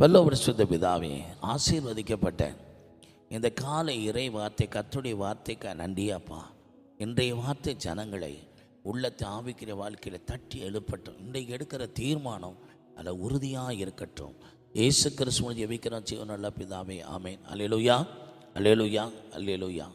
பல்லவரிசுத்த பிதாவே ஆசீர்வதிக்கப்பட்ட இந்த காலை இறை வார்த்தை கத்துடைய வார்த்தைக்கு நன்றியாப்பா இன்றைய வார்த்தை ஜனங்களை உள்ளத்தை ஆவிக்கிற வாழ்க்கையில் தட்டி எழுப்பட்டும். இன்றைக்கு எடுக்கிற தீர்மானம் அதில் உறுதியாக இருக்கட்டும். ஏசு கிறிஸ்துவ ஜெபிக்கிறோம். ஜீவனல்ல பிதாவே ஆமேன். அல்லேலூயா அல்லேலூயா அல்லேலூயா.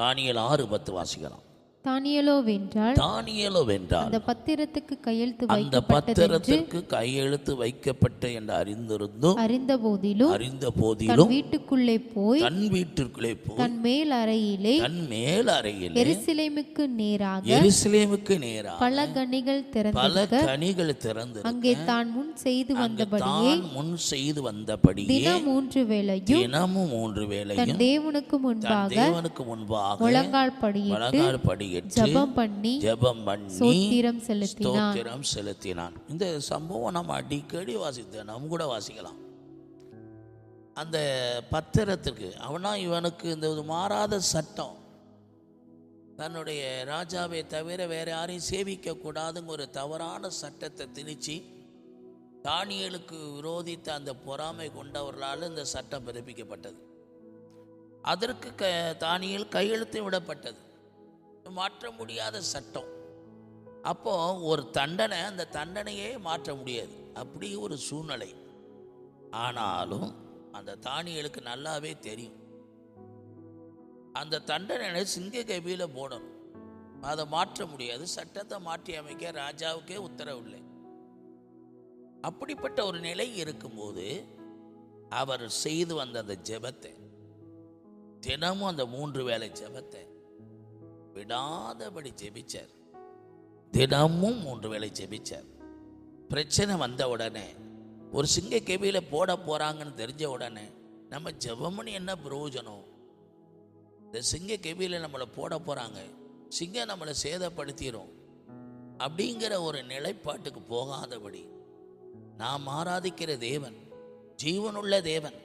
தானியல் ஆறு பத்து வாசிக்கலாம். தானியலோ வென்றால் தானியலோ வென்றால் அந்த பத்திரத்துக்கு கையெழுத்து அந்த பத்திரத்திற்கு கையெழுத்து வைக்கப்பட்ட என்று அறிந்திருந்தும் அறிந்த போதிலும் அறிந்த போதிலும் வீட்டுக்குள்ளே போய் தன் வீட்டிற்குள்ளே போய் தன் மேல் அறையிலே தன் மேல் அறையில் எருசலேமுக்கு நேராக எருசலேமுக்கு நேராக பல கனிகள் திறந்து பல கனிகள் திறந்து அங்கே தான் முன் செய்து வந்தபடியே முன் செய்து வந்தபடியே தினம் மூன்று வேளையும் தினமும் மூன்று வேளையும் தேவனுக்கு முன்பாக தேவனுக்கு முன்பாக முழங்கால் படியிட்டு ஜெபம் பண்ணி ஜெபம் பண்ணி செலுத்தினான். ஸ்தோத்திரம் செலுத்தினான். இந்த சம்பவம் நம்ம அடிக்கடி வாசித்த நம்ம கூட வாசிக்கலாம். அந்த பத்திரத்திற்கு அவனா இவனுக்கு இந்த மாறாத சட்டம். தன்னுடைய ராஜாவை தவிர வேற யாரையும் சேவிக்க கூடாதுங்க ஒரு தவறான சட்டத்தை திணிச்சு தானியலுக்கு விரோதித்த அந்த பொறாமை கொண்டவர்களால் இந்த சட்டம் பிறப்பிக்கப்பட்டது. அதற்கு க தானியல் கையெழுத்து விடப்பட்டது. மாற்ற முடியாத சட்டம். அப்போ ஒரு தண்டனை அந்த தண்டனையே மாற்ற முடியாது. அப்படி ஒரு சூழ்நிலை. ஆனாலும் அந்த தானியலுக்கு நல்லாவே தெரியும். அந்த தண்டனை சிங்க கபியில் போடணும். அதை மாற்ற முடியாது. சட்டத்தை மாற்றி அமைக்க ராஜாவுக்கே உத்தரவில்லை அப்படிப்பட்ட ஒரு நிலை இருக்கும்போது அவர் செய்து வந்த அந்த ஜெபத்தை தினமும் அந்த மூன்று வேளை ஜெபத்தை விடாதபடி ஜெபிச்சார். தினமும் மூன்று வேளை ஜெபிச்சார். பிரச்சனை வந்த உடனே ஒரு சிங்க கேவியில் போட போகிறாங்கன்னு தெரிஞ்ச உடனே நம்ம ஜெபம்னு என்ன பிரயோஜனம்? இந்த சிங்க கெவியில் நம்மளை போட போகிறாங்க சிங்கம் நம்மளை சேதப்படுத்திடும் அப்படிங்கிற ஒரு நிலைப்பாட்டுக்கு போகாதபடி நாம் ஆராதிக்கிற தேவன் ஜீவனுள்ள தேவன்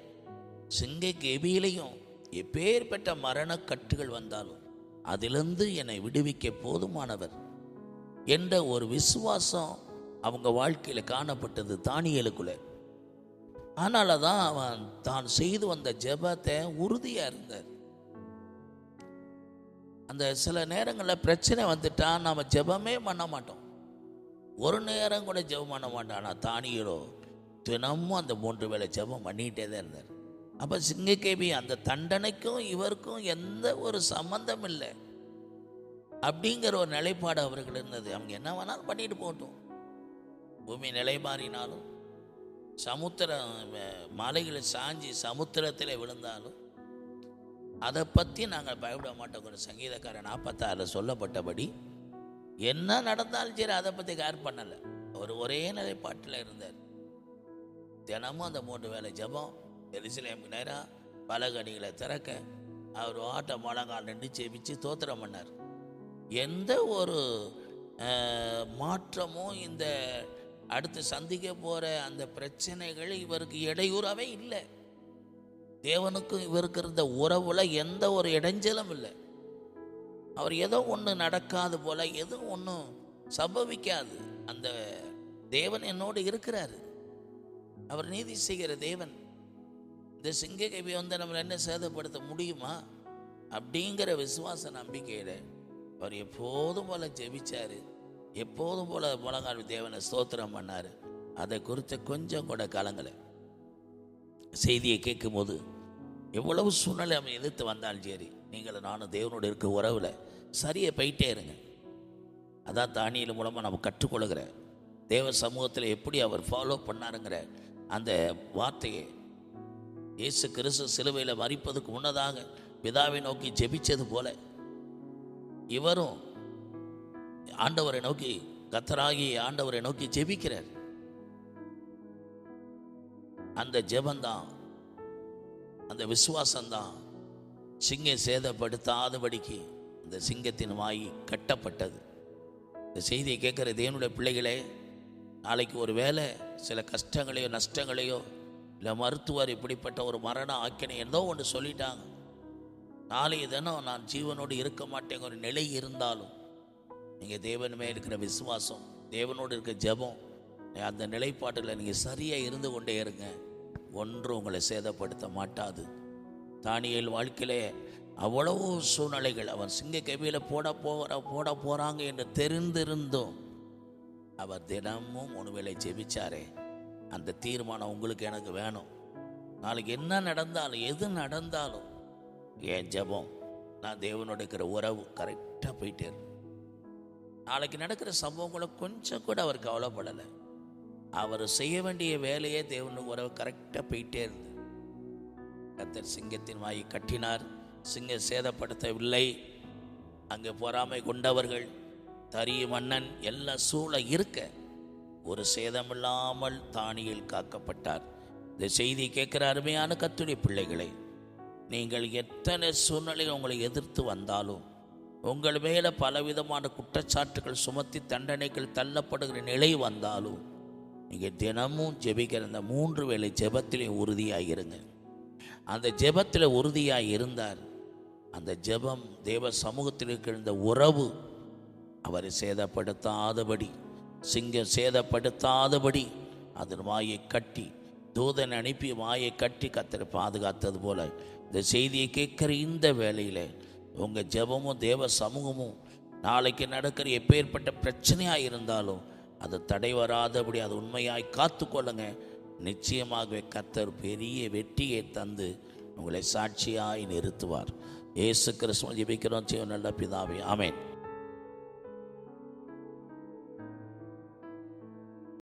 சிங்க கெபியிலையும் எப்பேற்பட்ட மரணக்கட்டுகள் வந்தாலும் அதிலிருந்து என்னை விடுவிக்க போதுமானவர் என்ற ஒரு விசுவாசம் அவங்க வாழ்க்கையில் காணப்பட்டது தானியலுக்குள்ள. அதனால தான் அவன் தான் செய்து வந்த ஜெபத்தை உறுதியாக இருந்தார். அந்த சில நேரங்களில் பிரச்சனை வந்துட்டா நாம் ஜெபமே பண்ண மாட்டோம். ஒரு நேரம் கூட ஜெபம் பண்ண மாட்டோம். ஆனால் தானியலோ தினமும் அந்த மூன்று வேளை ஜெபம் பண்ணிகிட்டே தான் இருந்தார். அப்போ சிங்கக்கேபி அந்த தண்டனைக்கும் இவருக்கும் எந்த ஒரு சம்பந்தம் இல்லை. அப்படிங்கிற ஒரு நிலைப்பாடு அவர்கள் இருந்தது. அவங்க என்ன வேணாலும் பண்ணிட்டு போகட்டும். பூமி நிலை மாறினாலும் சமுத்திரம் மலைகளை சாஞ்சி சமுத்திரத்தில் விழுந்தாலும் அதை பற்றி நாங்கள் பயப்பட மாட்டோம். ஒரு சங்கீதக்காரன் நாற்பத்தாறில் சொல்லப்பட்டபடி என்ன நடந்தாலும் சரி அதை பற்றி கேர் பண்ணலை. அவர் ஒரே நிலைப்பாட்டில் இருந்தார். தினமும் அந்த மூன்று வேலை ஜெபம் எரிசிலேமுக்கு நேராக பலகடிகளை திறக்க அவர் ஆட்ட முழங்கால் நின்று செபிச்சு தோத்திரம் பண்ணார். எந்த ஒரு மாற்றமும் இந்த அடுத்து சந்திக்க போகிற அந்த பிரச்சனைகள் இவருக்கு இடையூறாவே இல்லை. தேவனுக்கும் இவருக்கு இருந்த உறவில் எந்த ஒரு இடைஞ்சலும் இல்லை. அவர் ஏதோ ஒன்று நடக்காது போல் எதுவும் ஒன்றும் சம்பவிக்காது. அந்த தேவன் என்னோடு இருக்கிறாரு. அவர் நீதி செய்கிற தேவன். இந்த சிங்க வந்து நம்மளை என்ன சேதப்படுத்த முடியுமா? அப்படிங்கிற விசுவாச நம்பிக்கையில் அவர் எப்போதும் போல ஜெபிச்சார். எப்போதும் போல முழங்கால் தேவனை ஸ்தோத்திரம் பண்ணார். அதை குறித்து கொஞ்சம் கூட கலங்கலை. செய்தியை கேட்கும்போது எவ்வளவு சூழ்நிலை அவன் எதிர்த்து வந்தாலும் சரி நீங்கள் நானும் தேவனோடு இருக்க உறவில் சரியை போயிட்டே இருங்க. அதான் தானியல் மூலமாக நம்ம கற்றுக்கொள்கிற. தேவ சமூகத்தில் எப்படி அவர் ஃபாலோ பண்ணாருங்கிற அந்த வார்த்தையை இயேசு கிறிஸ்து சிலுவையில் மறிப்பதுக்கு முன்னதாக பிதாவை நோக்கி ஜெபிச்சது போல இவரும் ஆண்டவரை நோக்கி கத்தராகி ஆண்டவரை நோக்கி ஜெபிக்கிறார். அந்த ஜெபந்தான் அந்த விசுவாசம்தான் சிங்கம் சேதப்படுத்தாதபடிக்கு அந்த சிங்கத்தின் வாய் கட்டப்பட்டது. இந்த செய்தியை கேட்குற தேவனுடைய பிள்ளைகளே நாளைக்கு ஒரு வேளை சில கஷ்டங்களையோ நஷ்டங்களையோ இல்லை மருத்துவர் இப்படிப்பட்ட ஒரு மரண ஆக்கினை ஏதோ ஒன்று சொல்லிட்டாங்க. நாளைய தினம் நான் ஜீவனோடு இருக்க மாட்டேங்கிற ஒரு நிலை இருந்தாலும் நீங்கள் தேவன் மேல் இருக்கிற விசுவாசம் தேவனோடு இருக்க ஜெபம் அந்த நிலைப்பாட்டில் நீங்கள் சரியாக இருந்து கொண்டே இருங்க. ஒன்றும் உங்களை சேதப்படுத்த மாட்டாது. தானியல் வாழ்க்கையிலே அவ்வளவு சூழ்நிலைகள். அவன் சிங்க கவியில் போட போகிற போட போகிறாங்க என்று தெரிந்திருந்தும் அவர் தினமும் உணவேளை ஜெபிச்சாரே. அந்த தீர்மானம் உங்களுக்கு எனக்கு வேணும். நாளைக்கு என்ன நடந்தாலும் எது நடந்தாலும் என் ஜெபம் நான் தேவனோட இருக்கிற உறவு கரெக்டாக போயிட்டே இருக்கும். நாளைக்கு நடக்கிற சம்பவங்களை கொஞ்சம் கூட அவர் கவலைப்படலை. அவர் செய்ய வேண்டிய வேலையே தேவனுக்கு உறவு கரெக்டாக போயிட்டே இருந்து கத்தர் சிங்கத்தின் வாயை கட்டினார். சிங்கம் சேதப்படுத்தவில்லை. அங்கே பொறாமை கொண்டவர்கள் தரிய மன்னன் எல்லாம் சூழ இருக்க ஒரு சேதமில்லாமல் தானியில் காக்கப்பட்டார். இந்த செய்தி கேட்குற அருமையான கத்துடைய பிள்ளைகளை நீங்கள் எத்தனை சூழ்நிலை உங்களை எதிர்த்து வந்தாலும் உங்கள் மேலே பலவிதமான குற்றச்சாட்டுகள் சுமத்தி தண்டனைகள் தள்ளப்படுகிற நிலை வந்தாலும் நீங்கள் தினமும் ஜெபிக்கிற அந்த மூன்று வேளை ஜெபத்திலே உறுதியாக இருங்க. அந்த ஜெபத்தில் உறுதியாக இருந்தார் அந்த ஜெபம் தேவ சமூகத்தில் இருக்கிற இந்த உறவு அவரை சேதப்படுத்தாதபடி சிங்கம் சேதப்படுத்தாதபடி அதன் வாயை கட்டி தூதன் அனுப்பி வாயை கட்டி கத்தரை பாதுகாத்தது போல இந்த செய்தியை கேட்குற இந்த வேலையில் உங்கள் ஜெபமும் தேவ சமூகமும் நாளைக்கு நடக்கிற எப்பேற்பட்ட பிரச்சனையாக இருந்தாலும் அது தடை வராதபடி அது உண்மையாய் காத்துக்கொள்ளுங்க நிச்சயமாகவே கத்தர் பெரிய வெற்றியை தந்து உங்களை சாட்சியாய் நிறுத்துவார். இயேசு கிறிஸ்துவ ஜெபிக்கிறோம். செய்வோம் நல்ல பிதாவே. ஆமேன்.